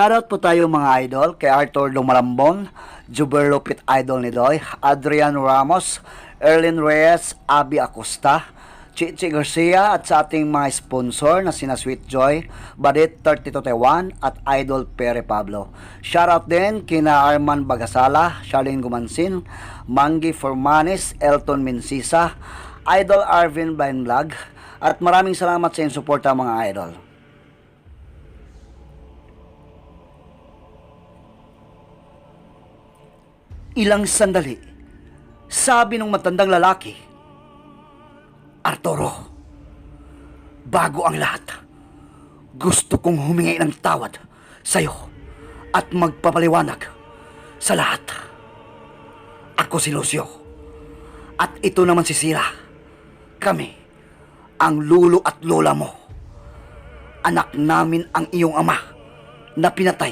Shoutout po tayo mga idol kay Arthur Lumalambon, Juber Lupit Idol ni Doy, Adrian Ramos, Erlin Reyes, Abby Acosta, Chichi Garcia at sa ating mga sponsor na sina Sweet Joy, Badit 32 Taiwan at Idol Pere Pablo. Shoutout din kina Arman Bagasala, Charlene Gumansin, Mangi Formanis, Elton Minsisa, Idol Arvin Blind Vlog at maraming salamat sa inyong suporta mga idol. Ilang sandali, sabi ng matandang lalaki, Arturo, bago ang lahat, gusto kong humingi ng tawad sa'yo at magpapaliwanag sa lahat. Ako si Lucio at ito naman si Sira. Kami, ang lulo at lola mo. Anak namin ang iyong ama na pinatay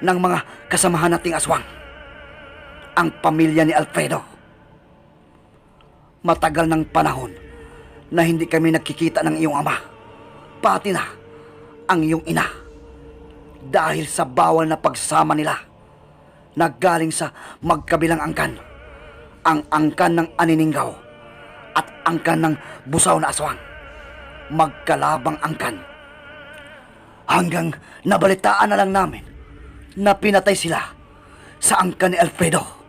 ng mga kasamahan nating aswang ang pamilya ni Alfredo. Matagal ng panahon na hindi kami nagkikita ng iyong ama, pati na ang iyong ina. Dahil sa bawal na pagsama nila, naggaling sa magkabilang angkan, ang angkan ng anininggaw at angkan ng busaw na aswang. Magkalabang angkan. Hanggang nabalitaan na lang namin na pinatay sila sa angkan ni Alfredo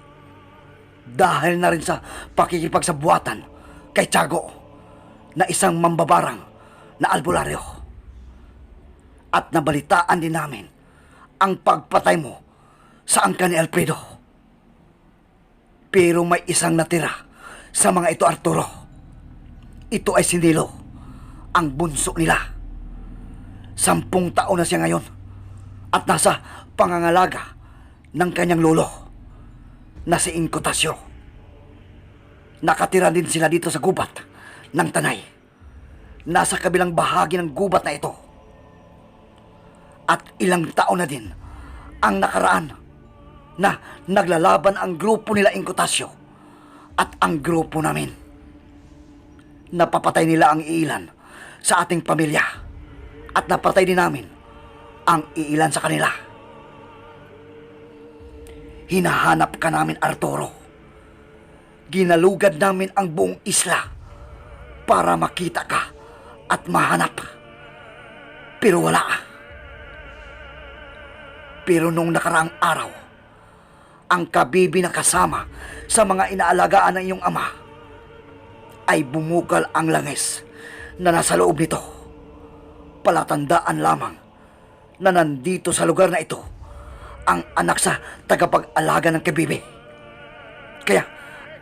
dahil na rin sa pakikipagsabuatan kay Tiago na isang mambabarang na albularyo. At nabalitaan din namin ang pagpatay mo sa angka ni Alfredo. Pero may isang natira sa mga ito, Arturo. Ito ay si Nilo, ang bunso nila. Sampung taon na siya ngayon at nasa pangangalaga ng kanyang lolo na si Incotasio. Nakatira din sila dito sa gubat ng tanay. Nasa kabilang bahagi ng gubat na ito. At ilang taon na din ang nakaraan na naglalaban ang grupo nila Incotasio at ang grupo namin. Napapatay nila ang iilan sa ating pamilya at napatay din namin ang iilan sa kanila. Hinahanap ka namin, Arturo. Ginalugad namin ang buong isla para makita ka at mahanap. Pero wala. Pero nung nakaraang araw, ang kabibi na kasama sa mga inaalagaan ng iyong ama ay bumukal ang langis na nasa loob nito. Palatandaan lamang na nandito sa lugar na ito ang anak sa tagapag-alaga ng kabibi. Kaya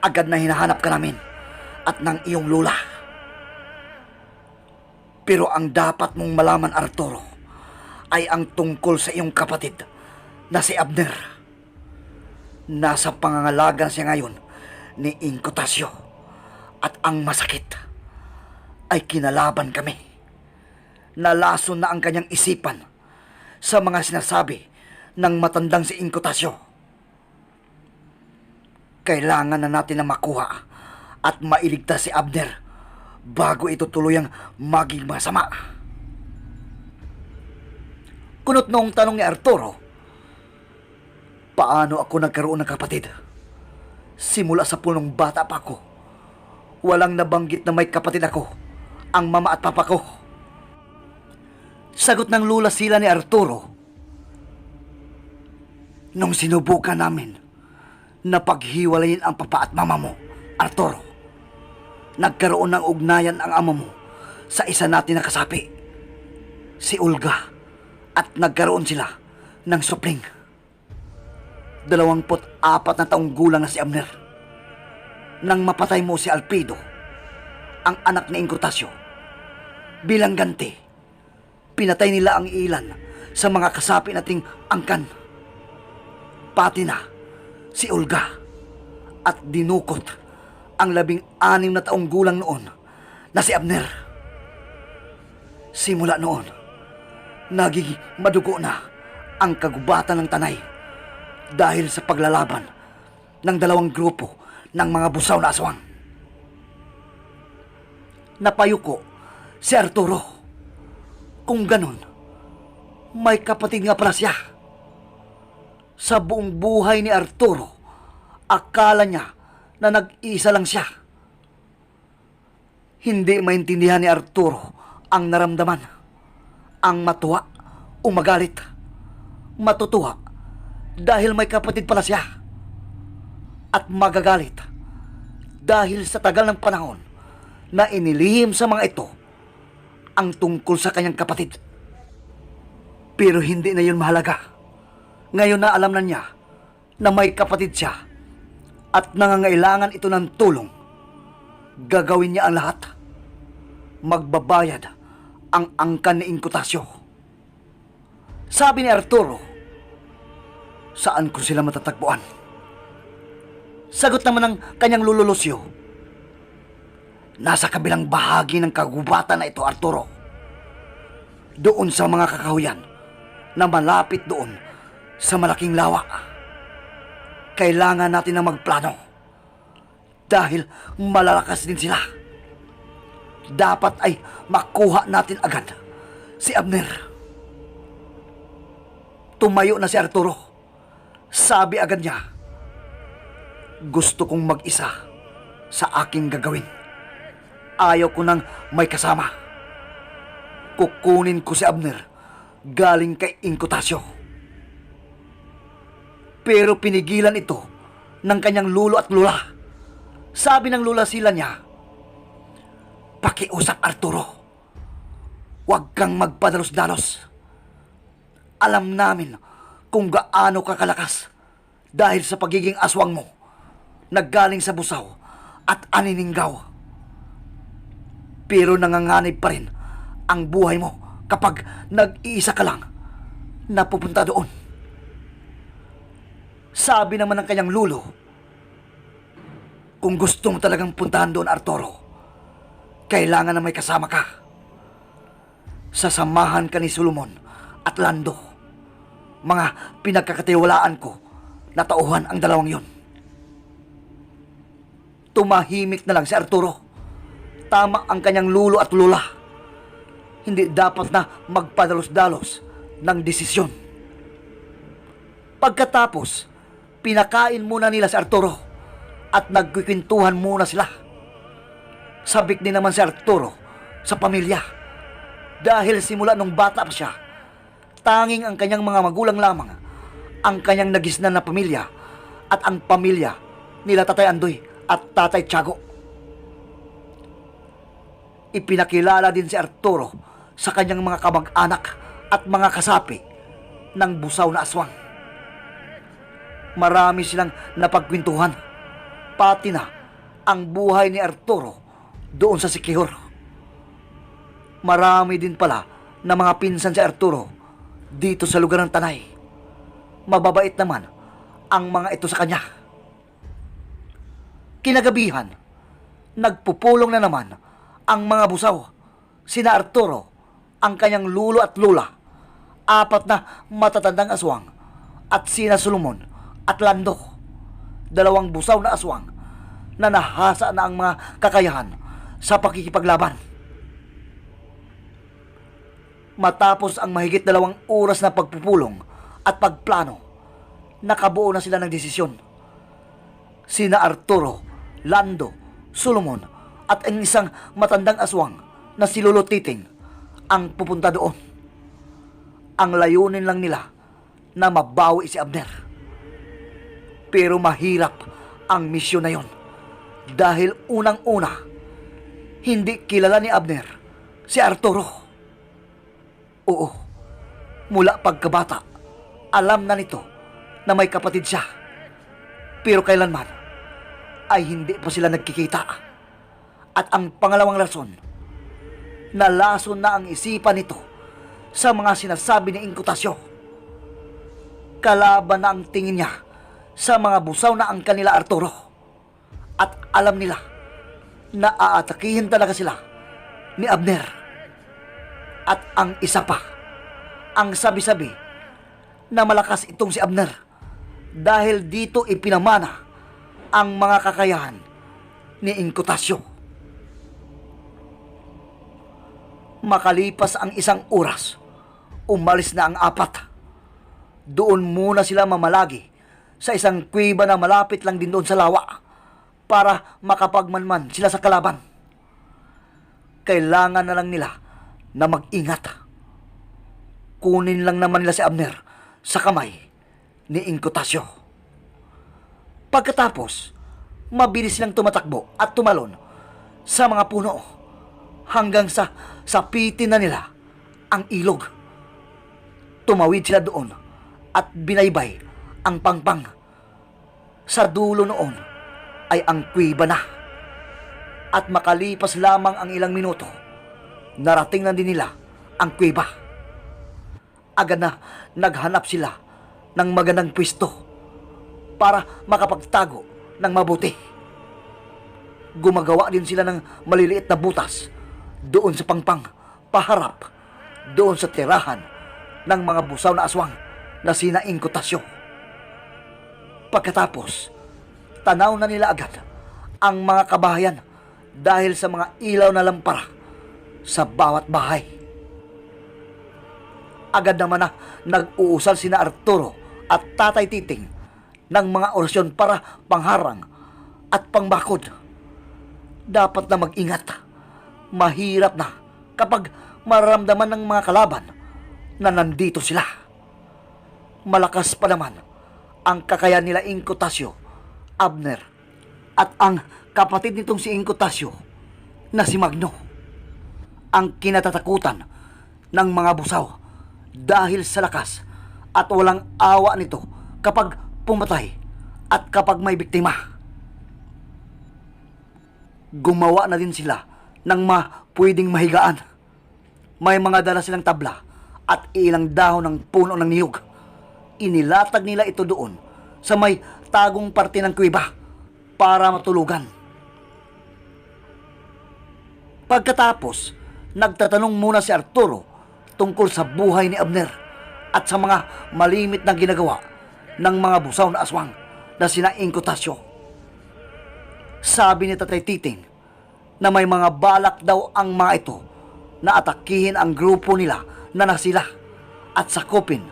agad na hinahanap ka namin at ng iyong lula. Pero ang dapat mong malaman, Arturo, ay ang tungkol sa iyong kapatid na si Abner. Nasa pangangalaga siya ngayon ni Incotasio at ang masakit ay kinalaban kami. Nalason na ang kanyang isipan sa mga sinasabi ng matandang si Incotasio. Kailangan na natin na makuha at mailigtas si Abner bago ito tuluyang maging masama. Kunot noong tanong ni Arturo, paano ako nagkaroon ng kapatid? Simula sa punong bata pa ako, walang nabanggit na may kapatid ako, ang mama at papa ko. Sagot ng lula sila ni Arturo, Nung sinubukan namin na paghiwalayin ang papa at mama mo, Arturo, nagkaroon ng ugnayan ang ama mo sa isa natin na kasapi, si Olga, at nagkaroon sila ng supling. Dalawamput apat na taong gulang na si Amner. Nang mapatay mo si Alpido, ang anak ni Incotasio, bilang ganti, pinatay nila ang ilan sa mga kasapi nating angkan pati na si Olga at dinukot ang labing anim na taong gulang noon na si Abner. Simula noon, naging madugo na ang kagubatan ng tanay dahil sa paglalaban ng dalawang grupo ng mga busaw na aswang. Napayuko si Arturo. Kung ganon, may kapatid nga pala siya. Sa buong buhay ni Arturo, akala niya na nag-iisa lang siya. Hindi maintindihan ni Arturo ang naramdaman, ang matuwa o magalit, matutuwa dahil may kapatid pala siya at magagalit dahil sa tagal ng panahon na inilihim sa mga ito ang tungkol sa kanyang kapatid. Pero hindi na yun mahalaga. Ngayon na alam na niya na may kapatid siya at nangangailangan ito ng tulong. Gagawin niya ang lahat. Magbabayad ang angkan ni Inkutasyo. Sabi ni Arturo, saan ko sila matatagpuan? Sagot naman ng kanyang lululusyo, nasa kabilang bahagi ng kagubatan na ito, Arturo. Doon sa mga kakahuyan na malapit doon sa malaking lawa. Kailangan natin na magplano dahil malalakas din sila. Dapat ay makuha natin agad si Abner. Tumayo na si Arturo. Sabi agad niya, gusto kong mag-isa sa aking gagawin. Ayaw ko nang may kasama. Kukunin ko si Abner galing kay Inkutasyo. Pero pinigilan ito ng kanyang lulo at lula. Sabi ng lula sila niya, Pakiusap Arturo, huwag kang magpadalos-dalos. Alam namin kung gaano ka kalakas dahil sa pagiging aswang mo naggaling sa busaw at anininggaw. Pero nanganganib pa rin ang buhay mo kapag nag-iisa ka lang na pupunta doon. Sabi naman ng kanyang lulo, kung gusto mo talagang puntahan doon, Arturo, kailangan na may kasama ka. Sasamahan ka ni Solomon at Lando. Mga pinagkakatiwalaan ko na tauhan ang dalawang yon. Tumahimik na lang si Arturo. Tama ang kanyang lulo at lula. Hindi dapat na magpadalos-dalos ng desisyon. Pagkatapos, pinakain muna nila si Arturo at nagkikwentuhan muna sila. Sabik din naman si Arturo sa pamilya. Dahil simula nung bata pa siya, tanging ang kanyang mga magulang lamang ang kanyang nagisnan na pamilya at ang pamilya nila Tatay Andoy at Tatay Tiago. Ipinakilala din si Arturo sa kanyang mga kamag-anak at mga kasapi ng busaw na aswang. Marami silang napagkwentuhan, pati na ang buhay ni Arturo doon sa Sikihor. Marami din pala na mga pinsan si Arturo dito sa lugar ng Tanay. Mababait naman ang mga ito sa kanya. Kinagabihan, nagpupulong na naman ang mga busaw. Sina Arturo, ang kanyang lulo at lula, apat na matatandang aswang, at sina Solomon at Lando, dalawang busaw na aswang na nahasa na ang mga kakayahan sa pakikipaglaban. Matapos ang mahigit dalawang oras na pagpupulong at pagplano, nakabuo na sila ng desisyon. Sina Arturo, Lando, Solomon at ang isang matandang aswang na si Lolo Titing ang pupunta doon. Ang layunin lang nila na mabawi si Abner. Pero mahirap ang misyon na yon. Dahil unang-una, hindi kilala ni Abner si Arturo. Oo, mula pagkabata, alam na nito na may kapatid siya. Pero kailanman ay hindi pa sila nagkikita. At ang pangalawang rason, nalason na ang isipan nito sa mga sinasabi ni Inkutasyo. Kalaban na ang tingin niya sa mga busaw na ang kanila Arturo. At alam nila na aatakihin talaga sila ni Abner. At ang isa pa, ang sabi-sabi na malakas itong si Abner dahil dito ipinamana ang mga kakayahan ni Inkutasyo. Makalipas ang isang oras umalis na ang apat. Doon muna sila mamalagi sa isang kuweba na malapit lang din doon sa lawa para makapagmanman sila sa kalaban. Kailangan na lang nila na mag-ingat. Kunin lang naman nila si Abner sa kamay ni Incotasio. Pagkatapos, mabilis silang tumatakbo at tumalon sa mga puno hanggang sa sapitin na nila ang ilog. Tumawid sila doon at binaybay ang pangpang. Sa dulo noon ay ang kuwiba na. At makalipas lamang ang ilang minuto, narating na din nila ang kuwiba. Agad na naghanap sila ng magandang pwesto para makapagtago ng mabuti. Gumagawa din sila ng maliliit na butas doon sa pangpang, paharap, doon sa tirahan ng mga busaw na aswang na sina Incotasyo. Pagkatapos, tanaw na nila agad ang mga kabahayan dahil sa mga ilaw na lampara sa bawat bahay. Agad naman na nag-uusal sina Arturo at Tatay Titing ng mga orasyon para pangharang at pangbakod. Dapat na mag-ingat. Mahirap na kapag mararamdaman ng mga kalaban na nandito sila. Malakas pa naman ang kakayan nila Incotasio, Abner, at ang kapatid nitong si Incotasio na si Magno. Ang kinatatakutan ng mga busaw dahil sa lakas at walang awa nito kapag pumatay at kapag may biktima. Gumawa na din sila ng ma pwedeng mahigaan. May mga dala silang tabla at ilang dahon ng puno ng niyog. Inilatag nila ito doon sa may tagong parte ng kuweba para matulugan. Pagkatapos, nagtatanong muna si Arturo tungkol sa buhay ni Abner at sa mga malimit na ginagawa ng mga busaw na aswang na sina Incotasio. Sabi ni Tatay Titing na may mga balak daw ang mga ito na atakihin ang grupo nila na nasila at sakupin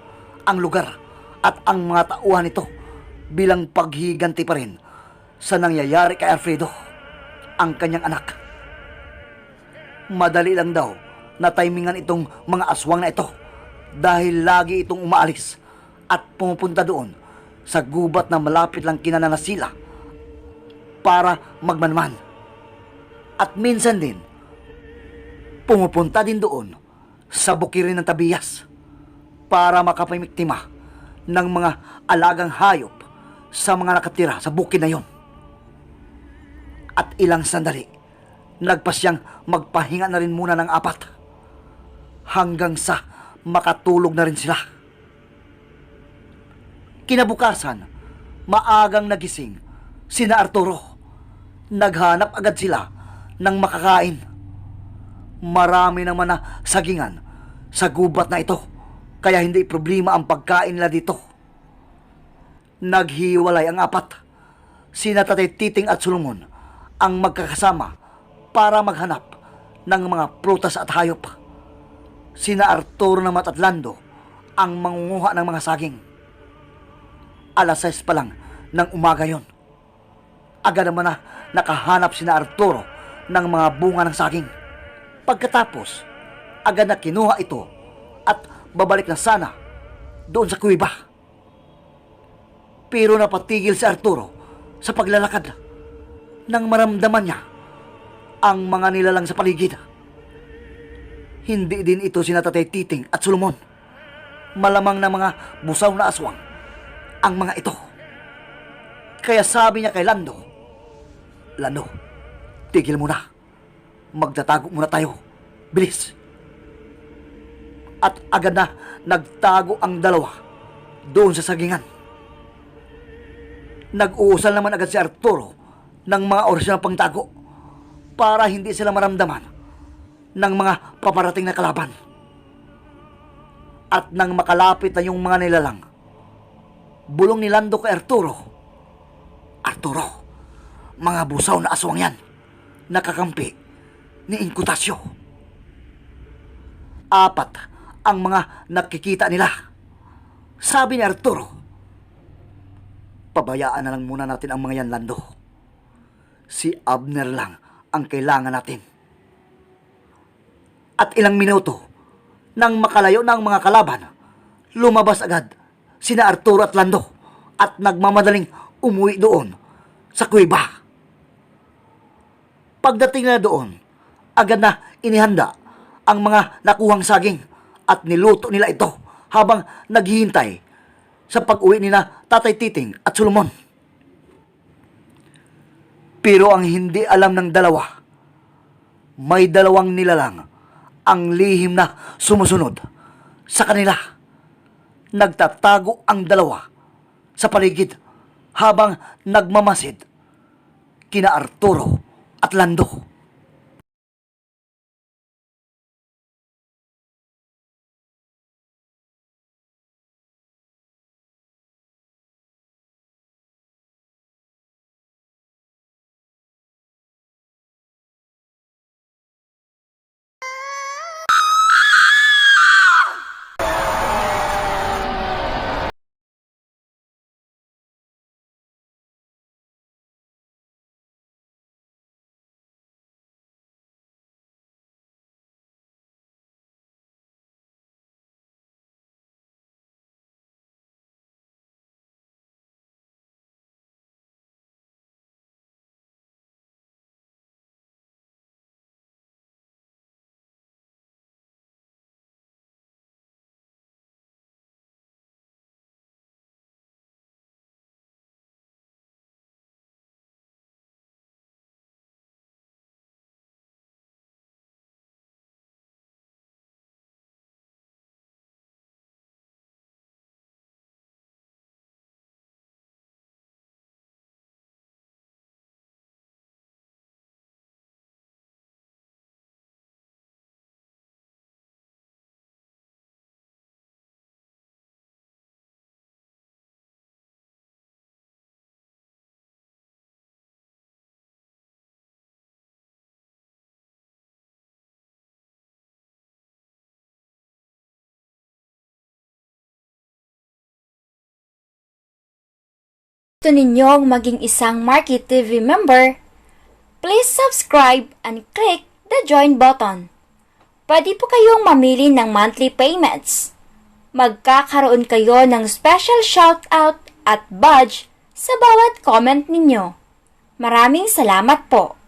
ang lugar at ang mga tauhan nito bilang paghiganti pa rin sa nangyayari kay Alfredo, ang kanyang anak. Madali lang daw na timingan itong mga aswang na ito dahil lagi itong umaalis at pumupunta doon sa gubat na malapit lang kinananasila para magmanman. At minsan din, pumupunta din doon sa bukirin ng Tabiyas para makapamiktima ng mga alagang hayop sa mga nakatira sa bukid na yon. At ilang sandali, nagpasyang magpahinga na rin muna ng apat hanggang sa makatulog na rin sila. Kinabukasan, maagang nagising sina Arturo. Naghanap agad sila ng makakain. Marami naman na sagingan sa gubat na ito, kaya hindi problema ang pagkain nila dito. Naghiwalay ang apat. Sina Tatay Titing at Solomon ang magkakasama para maghanap ng mga prutas at hayop. Sina Arturo naman at Lando ang mangunguha ng mga saging. Alas 6 pa lang ng umaga yon. Agad naman na nakahanap sina Arturo ng mga bunga ng saging. Pagkatapos, agad na kinuha ito at babalik na sana doon sa kuwiba. Pero napatigil si Arturo sa paglalakad nang maramdaman niya ang mga nilalang sa paligid. Hindi din ito sina Tatay Titing at Solomon. Malamang na mga busaw na aswang ang mga ito. Kaya sabi niya kay Lando, Lando, tigil muna. Magtatago muna tayo. Bilis. At agad na nagtago ang dalawa doon sa sagingan. Nag-uusal naman agad si Arturo ng mga orasyon ng pangtago para hindi sila maramdaman ng mga paparating na kalaban. At nang makalapit na yung mga nilalang, bulong ni Lando kay Arturo, Arturo, mga busaw na aswang yan, nakakampi ni Incutasio. Apat ang mga nakikita nila. Sabi ni Arturo, pabayaan na lang muna natin ang mga yan, Lando. Si Abner lang ang kailangan natin. At ilang minuto, nang makalayo ng mga kalaban, lumabas agad sina Arturo at Lando at nagmamadaling umuwi doon sa kuweba. Pagdating na doon, agad na inihanda ang mga nakuhang saging at niluto nila ito habang naghihintay sa pag-uwi ni na Tatay Titing at Solomon. Pero ang hindi alam ng dalawa, may dalawang nilalang ang lihim na sumusunod sa kanila. Nagtatago ang dalawa sa paligid habang nagmamasid kina Arturo at Lando. Gusto ninyong maging isang Market TV member, please subscribe and click the join button. Pwede po kayong mamili ng monthly payments. Magkakaroon kayo ng special shoutout at badge sa bawat comment ninyo. Maraming salamat po!